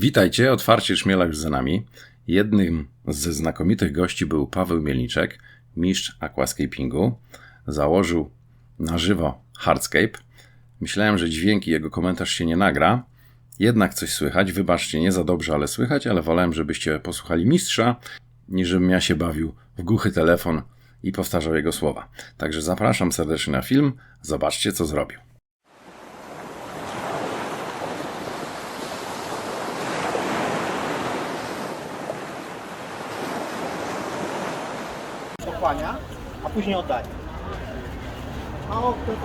Witajcie, otwarcie Szmielak za nami. Jednym ze znakomitych gości był Paweł Mielniczek, mistrz aquascapingu. Założył na żywo Hardscape. Myślałem, że dźwięki jego komentarz się nie nagra. Jednak coś słychać. Wybaczcie, nie za dobrze, ale słychać, ale wolałem, żebyście posłuchali mistrza, niż żebym ja się bawił w głuchy telefon i powtarzał jego słowa. Także zapraszam serdecznie na film. Zobaczcie, co zrobił. A później oddaje. Mało kto to.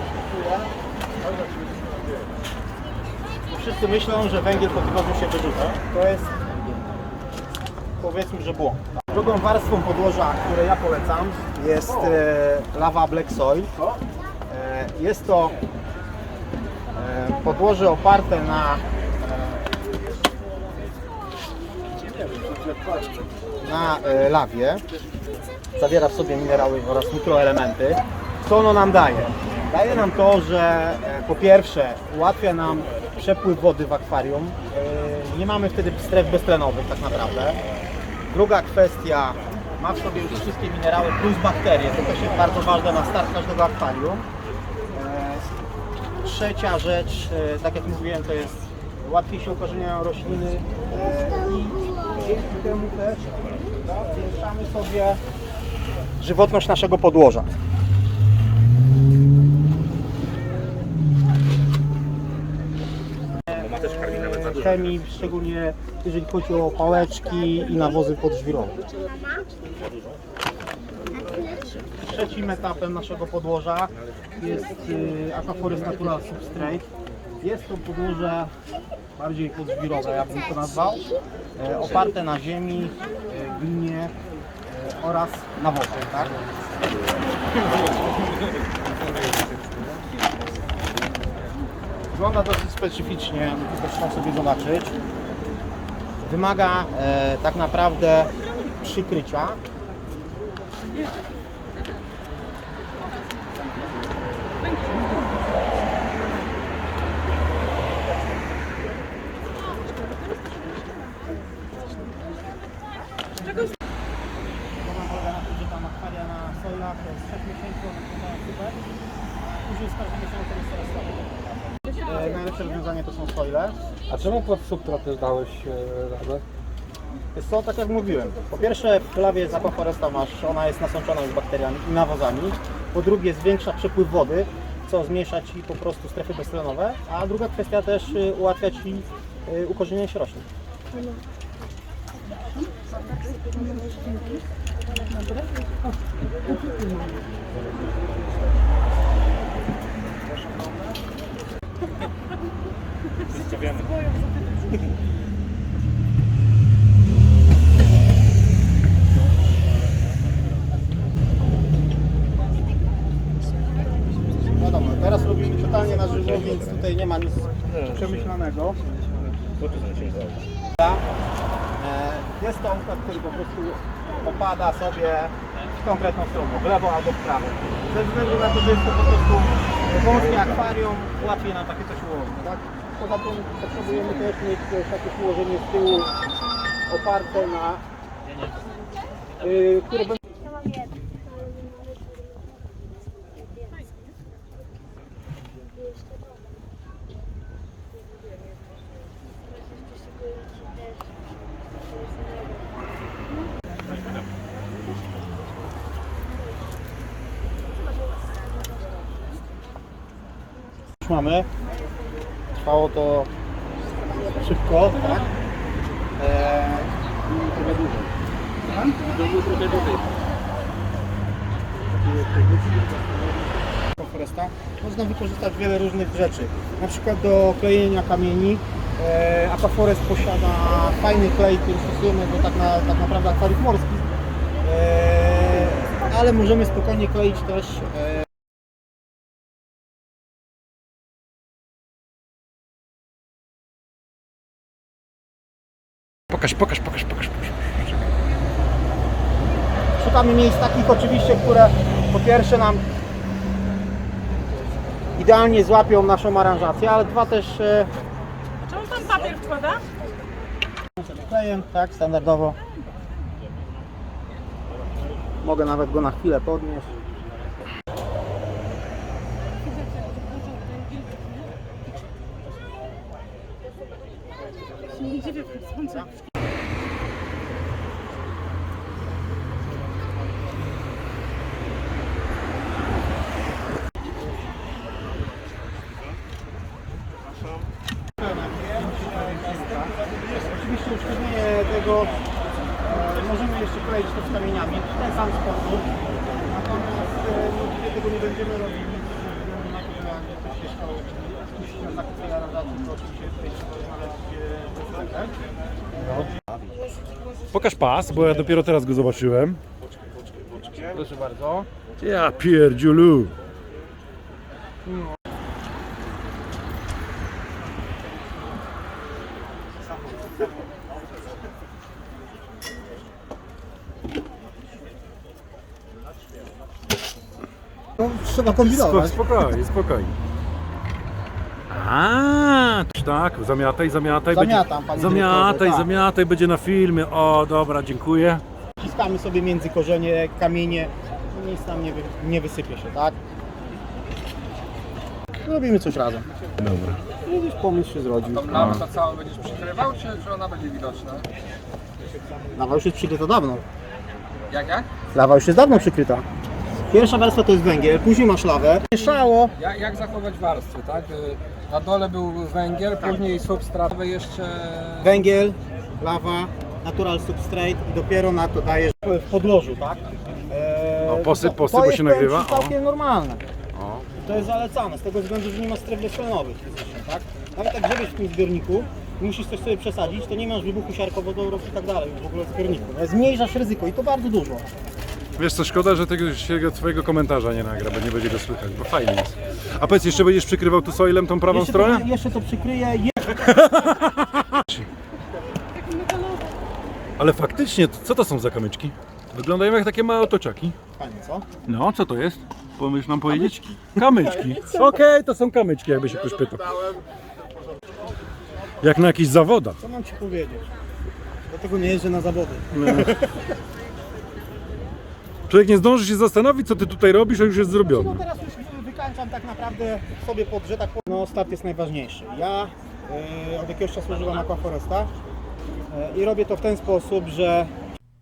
Bo Wszyscy myślą, że węgiel po tygodniu się wyrzuca. To jest powiedzmy, że błąd. Drugą warstwą podłoża, które ja polecam jest e, lawa black soil. E, jest to e, podłoże oparte na na e, lawie zawiera w sobie minerały oraz mikroelementy. Co ono nam daje? Daje nam to, że e, po pierwsze ułatwia nam przepływ wody w akwarium. E, Nie mamy wtedy stref beztlenowych tak naprawdę. Druga kwestia, ma w sobie już wszystkie minerały plus bakterie. To też jest bardzo ważne na start każdego akwarium. Trzecia rzecz, tak jak mówiłem, to jest łatwiej się ukorzeniają rośliny i dzięki temu też zwiększamy sobie żywotność naszego podłoża. Chemii, szczególnie jeżeli chodzi o pałeczki i nawozy podżwirowe. Trzecim etapem naszego podłoża jest y, Aquaforest Natural Substrate. Jest to podłoże bardziej podżwirowe, ja bym to nazwał, e, oparte na ziemi, e, glinie e, oraz nawozach. Tak? Wygląda dosyć specyficznie, zresztą sobie zobaczyć. Wymaga e, tak naprawdę przykrycia. Problem polega na tym, że tam akwaria na soilach to jest 3 miesięcy, one wyglądają super. Później z każdym miesiącem jest coraz słabiej. E, Najlepsze rozwiązanie to są soile. A czemu pod substrat też dałeś e, radę? Jest to tak jak mówiłem. Po pierwsze w lawie z aquaforesta masz, ona jest nasączona już bakteriami i nawozami. Po drugie zwiększa przepływ wody, co zmniejsza Ci po prostu strefy beztlenowe. A druga kwestia też y, ułatwia Ci y, ukorzenienie się roślin. Wiadomo, teraz robimy totalnie na żywo, więc tutaj nie ma nic przemyślanego. E, Jest to układ, który po prostu opada sobie w konkretną stronę, w lewo albo w prawo. Ze względu na to, że jest to po prostu wąskie akwarium, łatwiej nam takie coś ułożyć. Tak? Poza tym potrzebujemy też mieć takie ułożenie z tyłu oparte na y, które będą mamy. Trwało to szybko, tak? I trochę dłużej. Tak? Było trochę. Foresta można wykorzystać wiele różnych rzeczy. Na przykład do klejenia kamieni. E, posiada fajny klej, który stosujemy do tak, na, tak naprawdę akwariów morskich. E, ale możemy spokojnie kleić też e, Pokaż, pokaż, pokaż, pokaż. pokaż. Szukamy miejsc takich oczywiście, które po pierwsze nam idealnie złapią naszą aranżację, ale dwa też e, Czemu pan papier wkłada? klejem, tak, standardowo. Mogę nawet go na chwilę podnieść. Nie dziwię, że słońce. Oczywiście e, możemy jeszcze kleić to kamieniami w ten sam sposób. Natomiast e, no, tego nie będziemy robili ze względu na to, że jak ktoś się na polaryzację, to oczywiście tutaj trzeba znaleźć e, sklepek. Pokaż pas, bo ja dopiero teraz go zobaczyłem. Proszę bardzo. Ja pierdziulu. No, trzeba kombinować. Spokojnie, spokojnie. A, tak, zamiataj, zamiataj. Zamiatam, będzie, panie Zamiataj, dyrektorze, tak. zamiataj, będzie na filmie. O, dobra, dziękuję. Wciskamy sobie między korzenie, kamienie, nic nam nie, wy, nie wysypie się, tak? Robimy coś razem. Dobra. I gdzieś pomysł się zrodził. Lawę to całą będziesz przykrywał, czy, czy ona będzie widoczna? Lawa już jest przykryta dawno. Jak, jak? Lawa już jest dawno przykryta. Pierwsza warstwa to jest węgiel, później masz lawę. Mieszało. Jak, jak zachować warstwy, tak? Y, Na dole był węgiel, później substrat, jeszcze... Węgiel, lawa, natural substrate i dopiero na to dajesz w podłożu, tak? Eee, O, posyp, to- posyp, to bo jest się nagrywa. ci całkiem normalne. O. To jest zalecane, z tego względu, że nie ma stref tak? Nawet jak grzebiesz w tym zbiorniku, musisz coś sobie przesadzić, to nie masz wybuchu siarkowodorów i tak dalej w ogóle w zbiorniku. nie? Zmniejszasz ryzyko i to bardzo dużo. Wiesz co, szkoda, że tego, twojego komentarza nie nagra, bo nie będzie go słychać, bo fajnie jest. A powiedz, jeszcze będziesz przykrywał tu soilem tą prawą Jeszcze stronę? to, jeszcze to przykryję. Je... Ale faktycznie, to- co to są za kamyczki? Wyglądają jak takie małe otoczaki. Fajnie, co? No, co to jest? Pomyśl nam powiedzieć? Kamyczki. Okej, to są kamyczki, jakby się ktoś pytał. Jak na jakichś zawodach. Co mam ci powiedzieć? Dlatego nie jeżdżę na zawody. Człowiek nie zdąży się zastanowić, co ty tutaj robisz, a już jest No zrobione. teraz już wykańczam tak naprawdę sobie pod, że tak powiem, no start jest najważniejszy. Ja yy, od jakiegoś czasu używam Aquaforesta yy, i robię to w ten sposób, że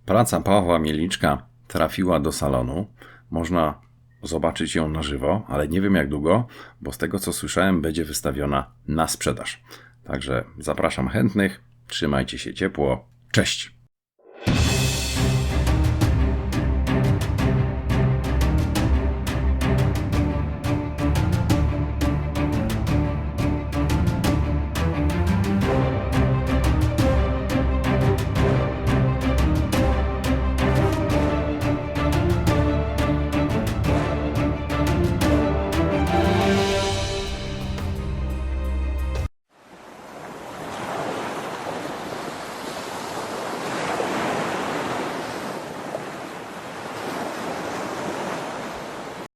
Praca Pawła Mieliczka trafiła do salonu. Można zobaczyć ją na żywo, ale nie wiem jak długo, bo z tego co słyszałem, będzie wystawiona na sprzedaż. Także zapraszam chętnych, trzymajcie się ciepło. Cześć!